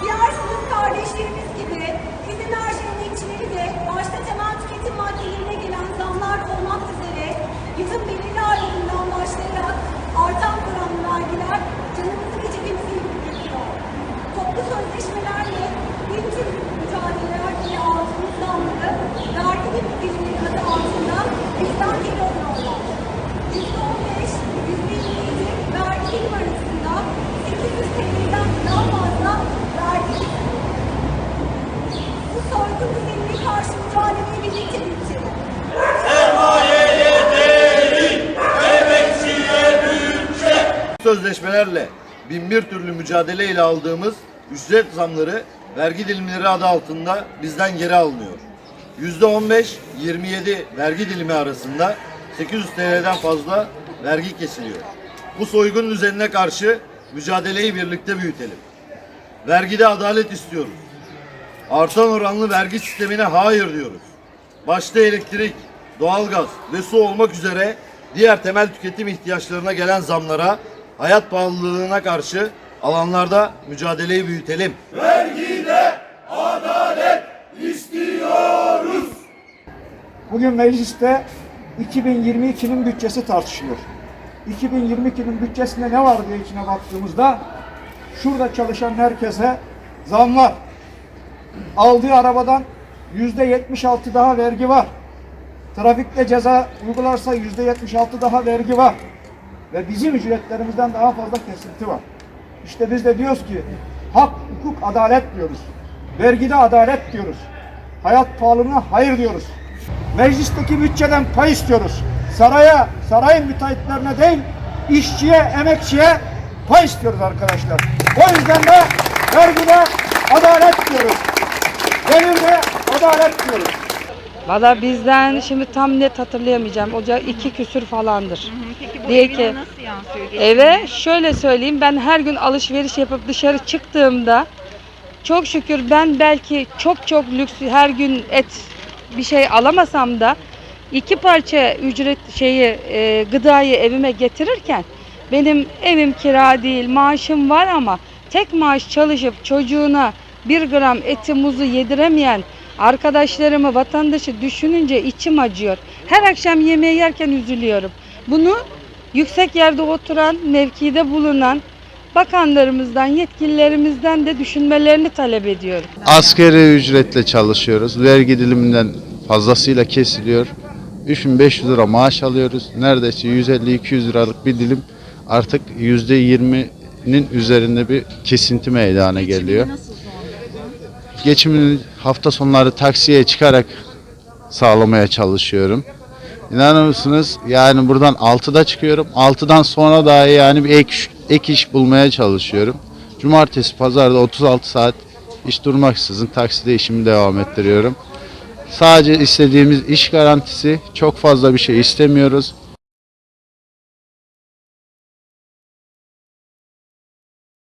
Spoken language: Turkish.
Diğer sınıf kardeşlerimiz gibi bizim mercimenlikçileri de başta temel tüketim maddelerine gelen zamlar olmak üzere yılın belirli aylarından başlayarak artan oranlı vergiler canımızı ve cebimizi yıkıyor. Toplu sözleşmelerle bir tür mücadeleler ile aldığımız zamları vergi dilimleri adı altında bizden geri alıyorlar. %15, %27 vergi dilim arasında 800 TL'den daha fazla vergi bu soygun düzenine karşı sözleşmelerle binbir türlü mücadele ile aldığımız ücret zamları vergi dilimleri adı altında bizden geri alınıyor. %15-27 vergi dilimi arasında 800 TL'den fazla vergi kesiliyor. Bu soygun düzenine karşı mücadeleyi birlikte büyütelim. Vergide adalet istiyoruz. Artan oranlı vergi sistemine hayır diyoruz. Başta elektrik, doğalgaz ve su olmak üzere diğer temel tüketim ihtiyaçlarına gelen zamlara, hayat pahalılığına karşı alanlarda mücadeleyi büyütelim. Bugün mecliste 2022'nin bütçesi tartışılıyor. 2022'nin bütçesinde ne var diye içine baktığımızda şurada çalışan herkese zamlar. Aldığı arabadan yüzde 76 daha vergi var. Trafikte ceza uygularsa yüzde 76 daha vergi var. Ve bizim ücretlerimizden daha fazla kesinti var. İşte biz de diyoruz ki hak, hukuk, adalet diyoruz. Vergide adalet diyoruz. Hayat pahalılığına hayır diyoruz. Meclisteki bütçeden pay istiyoruz. Saraya, sarayın müteahhitlerine değil, işçiye, emekçiye pay istiyoruz arkadaşlar. O yüzden de vergide adalet diyoruz. Adalet diyoruz. Valla bizden şimdi tam net hatırlayamayacağım. Oca iki küsür falandır. Peki bu Diye evine ki- nasıl yansıyor? Eve şöyle söyleyeyim ben her gün alışveriş yapıp dışarı çıktığımda çok şükür ben belki çok çok lüks her gün et bir şey alamasam da iki parça ücret şeyi e, gıdayı evime getirirken benim evim kira değil maaşım var ama tek maaş çalışıp çocuğuna bir gram eti muzu yediremeyen arkadaşlarımı vatandaşı düşününce içim acıyor. Her akşam yemeği yerken üzülüyorum. Bunu yüksek yerde oturan, mevkide bulunan bakanlarımızdan, yetkililerimizden de düşünmelerini talep ediyorum. Asgari ücretle çalışıyoruz. Vergi diliminden fazlasıyla kesiliyor. 3500 lira maaş alıyoruz. Neredeyse 150-200 liralık bir dilim artık %20'nin üzerinde bir kesinti meydana geliyor. Geçimini hafta sonları taksiye çıkarak sağlamaya çalışıyorum. İnanır mısınız? Yani buradan 6'da çıkıyorum. 6'dan sonra dahi yani bir ek, ek iş bulmaya çalışıyorum. Cumartesi, pazarda 36 saat hiç durmaksızın takside işimi devam ettiriyorum. Sadece istediğimiz iş garantisi. Çok fazla bir şey istemiyoruz.